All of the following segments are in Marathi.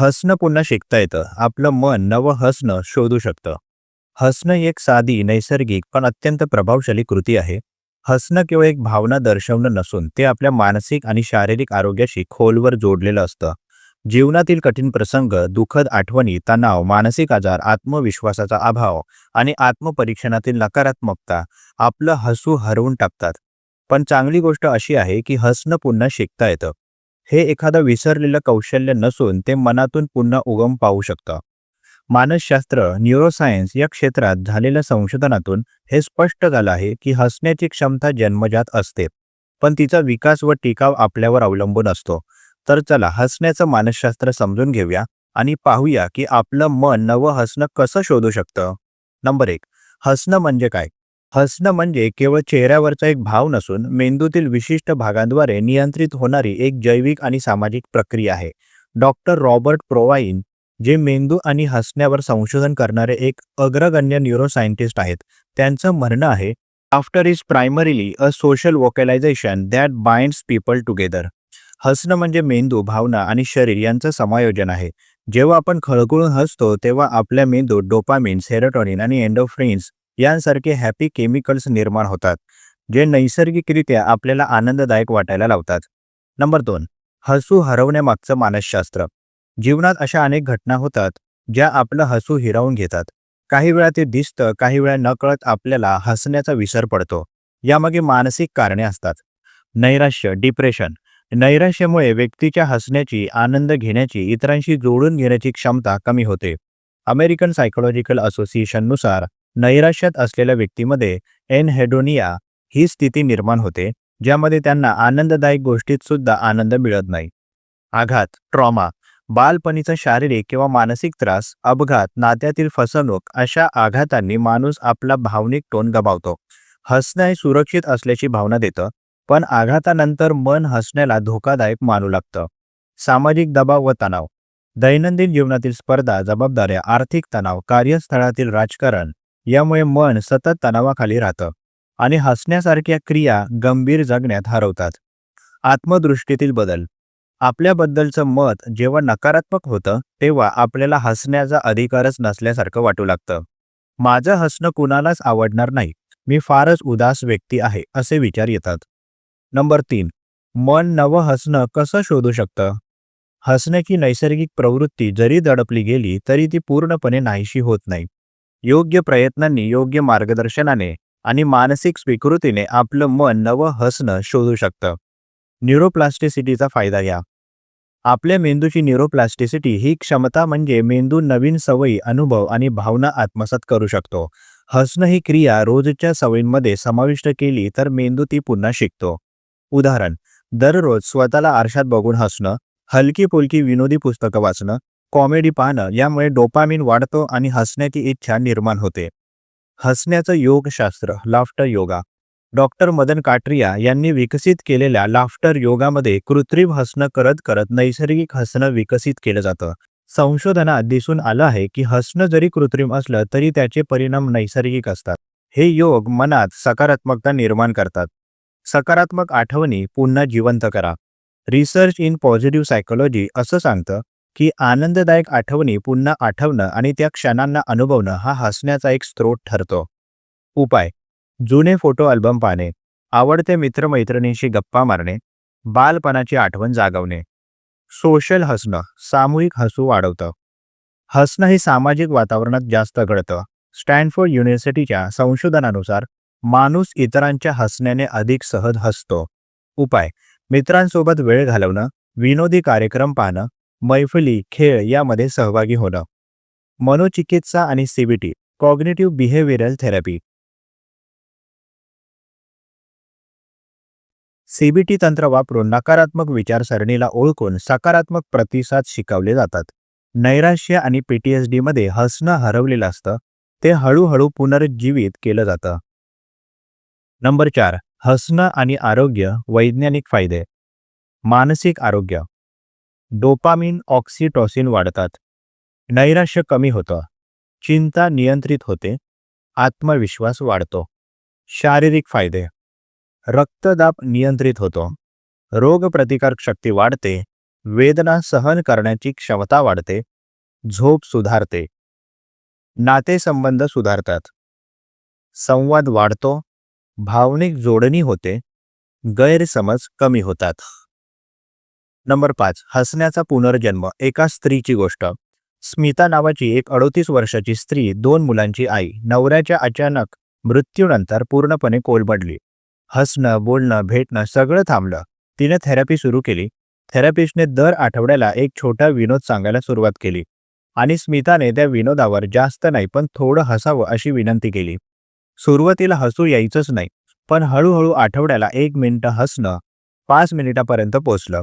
हसणं पुन्हा शिकता येतं. आपलं मन नवं हसणं शोधू शकतं. हसणं ही एक साधी नैसर्गिक पण अत्यंत प्रभावशाली कृती आहे. हसणं केवळ एक भावना दर्शवणं नसून ते आपल्या मानसिक आणि शारीरिक आरोग्याशी खोलवर जोडलेलं असतं. जीवनातील कठीण प्रसंग दुःखद आठवणी तणाव मानसिक आजार आत्मविश्वासाचा अभाव आणि आत्मपरीक्षणातील नकारात्मकता आपलं हसू हरवून टाकतात. पण चांगली गोष्ट अशी आहे की हसणं पुन्हा शिकता येतं. हे एखादं विसरलेलं कौशल्य नसून ते मनातून पुन्हा उगम पाहू शकतं. मानसशास्त्र न्यूरोसायन्स या क्षेत्रात झालेल्या संशोधनातून हे स्पष्ट झालं आहे की हसण्याची क्षमता जन्मजात असते पण तिचा विकास व टिकाव आपल्यावर अवलंबून असतो. तर चला हसण्याचं मानसशास्त्र समजून घेऊया आणि पाहूया की आपलं मन नवं हसणं कसं शोधू शकतं. नंबर एक हसणं म्हणजे काय? हसणं म्हणजे केवळ चेहऱ्यावरचा एक भाव नसून मेंदूतील विशिष्ट भागांद्वारे नियंत्रित होणारी एक जैविक आणि सामाजिक प्रक्रिया आहे. डॉक्टर रॉबर्ट प्रोवाईन जे मेंदू आणि हसण्यावर संशोधन करणारे एक अग्रगण्य न्यूरोसायंटिस्ट आहेत त्यांचं म्हणणं आहे laughter is primarily a social vocalization that binds people together हसणं म्हणजे मेंदू भावना आणि शरीर यांचं समायोजन आहे. जेव्हा आपण खळखळून हसतो तेव्हा आपल्या मेंदूत डोपामिन सेरोटॉनिन आणि एंडोफ्रिन्स यांसारखे हॅपी केमिकल्स निर्माण होतात जे नैसर्गिकरित्या आपल्याला आनंददायक वाटायला लावतात. नंबर दोन हसू हरवण्यामागचं मानसशास्त्र. जीवनात अशा अनेक घटना होतात ज्या आपलं हसू हिरावून घेतात. काही वेळा ते दिसतं काही वेळा नकळत आपल्याला हसण्याचा विसर पडतो. यामागे मानसिक कारणे असतात. नैराश्य डिप्रेशन नैराश्यामुळे व्यक्तीच्या हसण्याची आनंद घेण्याची इतरांशी जोडून घेण्याची क्षमता कमी होते. अमेरिकन सायकोलॉजिकल असोसिएशननुसार नैराश्यात असलेल्या व्यक्तीमध्ये एनहेडोनिया ही स्थिती निर्माण होते ज्यामध्ये त्यांना आनंददायक गोष्टीत सुद्धा आनंद मिळत नाही. आघात ट्रॉमा बालपणीचा शारीरिक किंवा मानसिक त्रास अपघात नात्यातील फसवणूक अशा आघातांनी माणूस आपला भावनिक टोन गमावतो. हसणं हे सुरक्षित असल्याची भावना देतं पण आघातानंतर मन हसण्याला धोकादायक मानू लागतं. सामाजिक दबाव व तणाव. दैनंदिन जीवनातील स्पर्धा जबाबदाऱ्या आर्थिक तणाव कार्यस्थळातील राजकारण यामुळे मन सतत तणावाखाली राहतं आणि हसण्यासारख्या क्रिया गंभीर जगण्यात हरवतात. आत्मदृष्टीतील बदल. आपल्याबद्दलचं मत जेव्हा नकारात्मक होतं तेव्हा आपल्याला हसण्याचा अधिकारच नसल्यासारखं वाटू लागतं. माझं हसणं कुणालाच आवडणार नाही. मी फारच उदास व्यक्ती आहे असे विचार येतात. नंबर तीन. मन नवं हसणं कसं शोधू शकतं? हसण्याची नैसर्गिक प्रवृत्ती जरी दडपली गेली तरी ती पूर्णपणे नाहीशी होत नाही. योग्य प्रयत्नांनी योग्य मार्गदर्शनाने आणि मानसिक स्वीकृतीने आपलं मन नवं हसणं शोधू शकतं. न्यूरोप्लास्टिसिटीचा फायदा घ्या. आपल्या मेंदूची न्यूरोप्लास्टिसिटी ही क्षमता म्हणजे मेंदू नवीन सवयी अनुभव आणि भावना आत्मसात करू शकतो. हसणं ही क्रिया रोजच्या सवयींमध्ये समाविष्ट केली तर मेंदू ती पुन्हा शिकतो. उदाहरण दररोज स्वतःला आरशात बघून हसणं हलकी पुलकी विनोदी पुस्तकं वाचणं कॉमेडी पाहणं यामुळे डोपामिन वाढतो आणि हसण्याची इच्छा निर्माण होते. हसण्याचं योगशास्त्र laughter yoga doctor Madan Kataria यांनी विकसित केलेल्या लाफ्टर योगामध्ये कृत्रिम हसणं करत करत नैसर्गिक हसणं विकसित केलं जातं. संशोधनात दिसून आलं आहे की हसणं जरी कृत्रिम असलं तरी त्याचे परिणाम नैसर्गिक असतात. हे योग मनात सकारात्मकता निर्माण करतात. सकारात्मक आठवणी पुन्हा जिवंत करा. रिसर्च इन पॉझिटिव्ह सायकोलॉजी असं सांगतं की आनंददायक आठवणी पुन्हा आठवणं आणि त्या क्षणांना अनुभवणं हा हसण्याचा एक स्रोत ठरतो. उपाय. जुने फोटो अल्बम पाहणे. आवडते मित्रमैत्रिणींशी गप्पा मारणे. बालपणाची आठवण जागवणे. सोशल हसणं सामूहिक हसू वाढवतं. हसणं हे सामाजिक वातावरणात जास्त घडतं. स्टॅनफोर्ड युनिव्हर्सिटीच्या संशोधनानुसार माणूस इतरांच्या हसण्याने अधिक सहज हसतो. उपाय. मित्रांसोबत वेळ घालवणं विनोदी कार्यक्रम पाहणं मैफली खेळ यामध्ये सहभागी होणं. मनोचिकित्सा आणि CBT cognitive behavioural therapy. CBT तंत्र वापरून नकारात्मक विचारसरणीला ओळखून सकारात्मक प्रतिसाद शिकवले जातात. नैराश्य आणि पीटीएसडी मध्ये हसणं हरवलेलं असतं ते हळूहळू पुनरुज्जीवित केलं जातं. नंबर चार हसणं आणि आरोग्य वैज्ञानिक फायदे. मानसिक आरोग्य. डोपामिन ऑक्सिटॉसिन वाढतात. नैराश्य कमी होतं. चिंता नियंत्रित होते. आत्मविश्वास वाढतो. शारीरिक फायदे. रक्तदाब नियंत्रित होतो. रोगप्रतिकारक शक्ती वाढते. वेदना सहन करण्याची क्षमता वाढते. झोप सुधारते. नातेसंबंध सुधारतात. संवाद वाढतो. भावनिक जोडणी होते. गैरसमज कमी होतात. नंबर पाच हसण्याचा पुनर्जन्म एका स्त्रीची गोष्ट. स्मिता नावाची एक अडोतीस वर्षाची स्त्री दोन मुलांची आई. नवऱ्याच्या अचानक मृत्यूनंतर पूर्णपणे कोलमडली. हसणं बोलणं भेटणं सगळं थांबलं. तिने थेरपी सुरू केली. थेरपिस्टने दर आठवड्याला एक छोटा विनोद सांगायला सुरुवात केली. आणि स्मिताने त्या विनोदावर जास्त नाही पण थोडं हसावं अशी विनंती केली. सुरुवातीला हसू यायचंच नाही पण हळूहळू आठवड्याला एक मिनिटं हसणं पाच मिनिटापर्यंत पोचलं.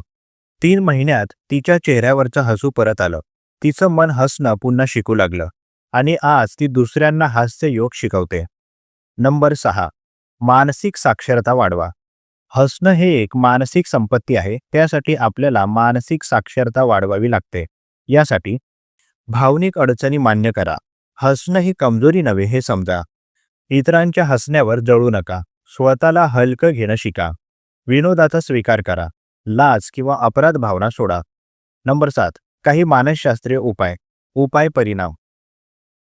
तीन महिन्यात तिच्या चेहऱ्यावरचं हसू परत आलं. तिचं मन हसणं पुन्हा शिकू लागलं. आणि आज ती दुसऱ्यांना हास्य योग शिकवते. नंबर सहा. मानसिक साक्षरता वाढवा. हसणं हे एक मानसिक संपत्ती आहे त्यासाठी आपल्याला मानसिक साक्षरता वाढवावी लागते. यासाठी भावनिक अडचणी मान्य करा. हसणं ही कमजोरी नव्हे हे समजा. इतरांच्या हसण्यावर जळू नका. स्वतःला हलकं घेणं शिका. विनोदाचा स्वीकार करा. लाज किंवा अपराध भावना सोडा. नंबर सात काही मानसशास्त्रीय उपाय. उपाय परिणाम.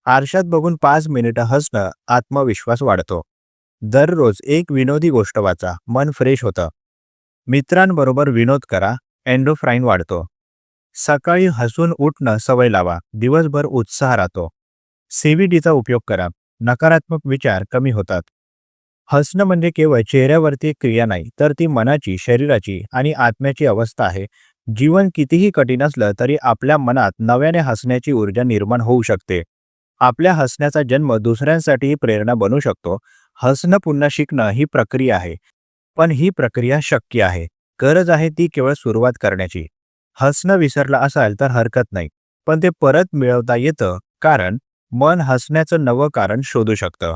आरशात बघून पाच मिनिटं हसणं आत्मविश्वास वाढतो. दररोज एक विनोदी गोष्ट वाचा मन फ्रेश होतं. मित्रांबरोबर विनोद करा एन्डोफ्राईन वाढतो. सकाळी हसून उठणं सवय लावा दिवसभर उत्साह राहतो. सीव्हीडीचा उपयोग करा. नकारात्मक विचार कमी होतात. हसणं म्हणजे केवळ चेहऱ्यावरती एक क्रिया नाही तर ती मनाची शरीराची आणि आत्म्याची अवस्था आहे. जीवन कितीही कठीण असलं तरी आपल्या मनात नव्याने हसण्याची ऊर्जा निर्माण होऊ शकते. आपल्या हसण्याचा जन्म दुसऱ्यांसाठीही प्रेरणा बनू शकतो. हसणं पुन्हा शिकणं ही प्रक्रिया आहे. पण ही प्रक्रिया शक्य आहे. गरज आहे ती केवळ सुरुवात करण्याची. हसणं विसरलं असाल तर हरकत नाही. पण ते परत मिळवता येतं कारण मन हसण्याचं नवं कारण शोधू शकतं.